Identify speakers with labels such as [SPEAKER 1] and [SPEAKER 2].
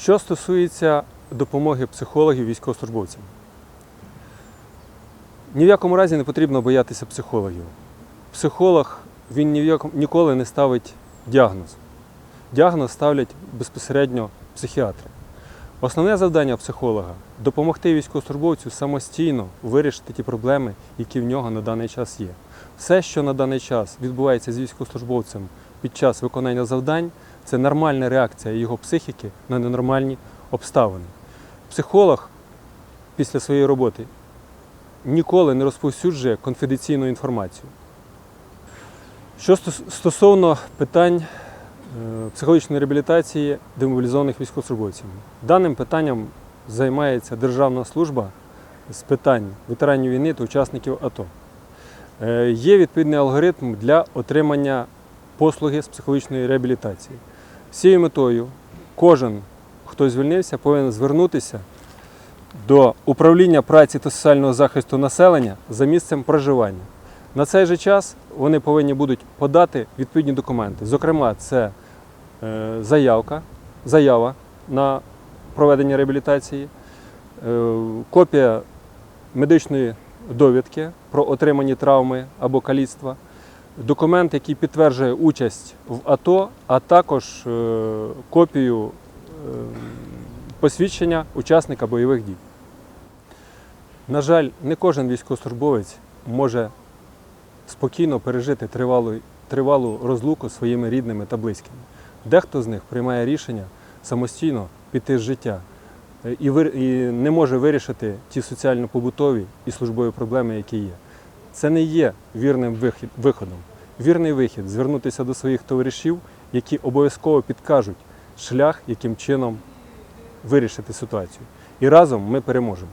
[SPEAKER 1] Що стосується допомоги психологів військовослужбовцям, ні в якому разі не потрібно боятися психологів. Психолог він ні в якому, ніколи не ставить діагноз. Діагноз ставлять безпосередньо психіатри. Основне завдання психолога допомогти військовослужбовцю самостійно вирішити ті проблеми, які в нього на даний час є. Все, що на даний час відбувається з військовослужбовцем під час виконання завдань, це нормальна реакція його психіки на ненормальні обставини. Психолог після своєї роботи ніколи не розповсюджує конфіденційну інформацію. Що стосовно питань е, психологічної реабілітації демобілізованих військовослужбовців, даним питанням займається Державна служба з питань ветеранів війни та учасників АТО. Е, Є відповідний алгоритм для отримання послуги з психологічної реабілітації. З цією метою кожен, хто звільнився, повинен звернутися до управління праці та соціального захисту населення за місцем проживання. На цей же час вони повинні будуть подати відповідні документи. Зокрема, це е, заявка, заява на проведення реабілітації, е, копія медичної довідки про отримані травми або каліцтва, документ, який підтверджує участь в АТО, а також е, копію е, посвідчення учасника бойових дій. На жаль, не кожен військовослужбовець може спокійно пережити тривалу, тривалу розлуку своїми рідними та близькими. Дехто з них приймає рішення самостійно піти з життя е, і, не може вирішити ті соціально-побутові і службові проблеми, які є. Це не є вірним вихід- виходом. Вірний вихід звернутися до своїх товаришів, які обов'язково підкажуть шлях, яким чином вирішити ситуацію. І разом ми переможемо.